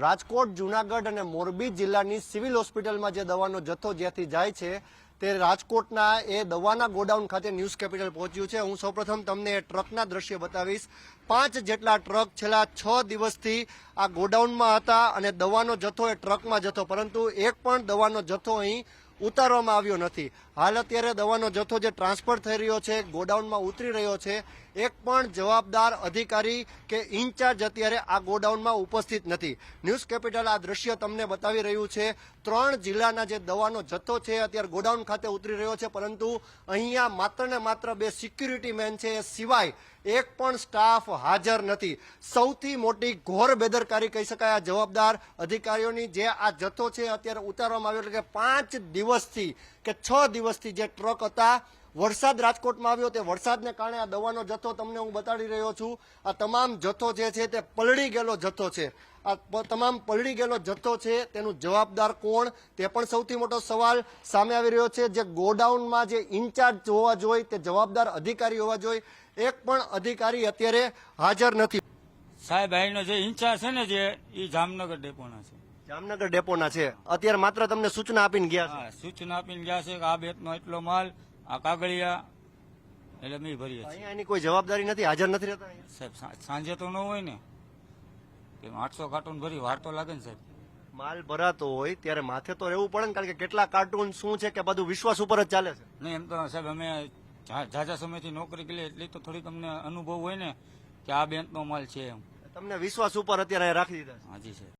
રાજકોટ, જુનાગઢ અને મોરબી જિલ્લાની સિવિલ હોસ્પિટલમાં જે દવાનો જથ્થો જ્યાંથી જાય છે, તે રાજકોટના એ દવાના ગોડાઉન ખાતે ન્યૂઝ કેપિટલ પહોંચ્યું છે. હું સૌપ્રથમ તમને એ ટ્રકના દ્રશ્ય બતાવીશ. પાંચ જેટલા ટ્રક છેલ્લા છ દિવસથી આ ગોડાઉનમાં હતા અને દવાનો જથ્થો એ ટ્રકમાં જથ્થો, પરંતુ એક પણ દવાનો જથ્થો અહીં ઉતારવામાં આવ્યો નથી. હાલ અત્યારે દવાનો જથ્થો જે ટ્રાન્સફર થઈ રહ્યો છે, ગોડાઉનમાં ઉતરી રહ્યો છે, એક પણ જવાબદાર અધિકારી કે ઇન્ચાર્જ અત્યારે આ ગોડાઉનમાં ઉપસ્થિત નથી. ન્યૂઝ કેપિટલ આ દ્રશ્ય તમને બતાવી રહ્યું છે. ત્રણ જિલ્લાના જે દવાનો જથ્થો છે, અત્યારે ગોડાઉન ખાતે ઉતરી રહ્યો છે, પરંતુ અહીંયા માત્ર ને માત્ર બે સિક્યુરિટી મેન છે. એ સિવાય એક પણ સ્ટાફ હાજર નથી. સૌથી મોટી ઘોર બેદરકારી કહી શકાય, આ જવાબદાર અધિકારીઓની જે આ જથ્થો છે અત્યારે ઉતારવામાં આવ્યો, એટલે કે પાંચ દિવસથી કે છ દિવસથી જે ટ્રક હતા વરસાદ રાજકોટમાં આવ્યો તે વરસાદને કારણે આ દવાનો જથ્થો તમને હું બતાડી રહ્યો છું. આ તમામ જથ્થો જે છે તે પલળી ગયેલો જથ્થો છે. આ તમામ પલળી ગયેલો જથ્થો છે તેનું જવાબદાર કોણ? તે પણ સૌથી મોટો સવાલ સામે આવી રહ્યો છે. જે ગોડાઉનમાં જે ઇન્ચાર્જ હોવા જોઈએ તે જવાબદાર અધિકારી હોવા જોઈએ. એક પણ અધિકારી અત્યારે હાજર નથી. સાહેબ અહીંનો જે ઇન્ચાર્જ છે ને જે એ જામનગર ડેપોના છે. જામનગર ડેપોના છે. અત્યારે માત્ર તમને સૂચના આપીને ગયા છે. સૂચના આપીને ગયા છે કે આ બેટનો એટલો માલ આ કાગળિયા એટલે મેં ભરીએ છીએ. એની કોઈ જવાબદારી નથી હાજર નથી રહેતા સાહેબ સાંજે તો ન હોય ને. કે આઠસો કાર્ટૂન ભરી વાર તો લાગે ને સાહેબ. માલ ભરાતો હોય ત્યારે માથે તો રહેવું પડે ને કારણ કે કેટલા કાર્ટૂન શું છે કે બધું વિશ્વાસ ઉપર જ ચાલે છે. નહીં એમ તો સાહેબ અમે જાજા સમયથી નોકરી કરી એટલી તો થોડીક તમને અનુભવ હોય ને કે આ બેંકનો માલ છે એમ. તમને વિશ્વાસ ઉપર અત્યારે રાખી દીધા છે. હાજી સાહેબ.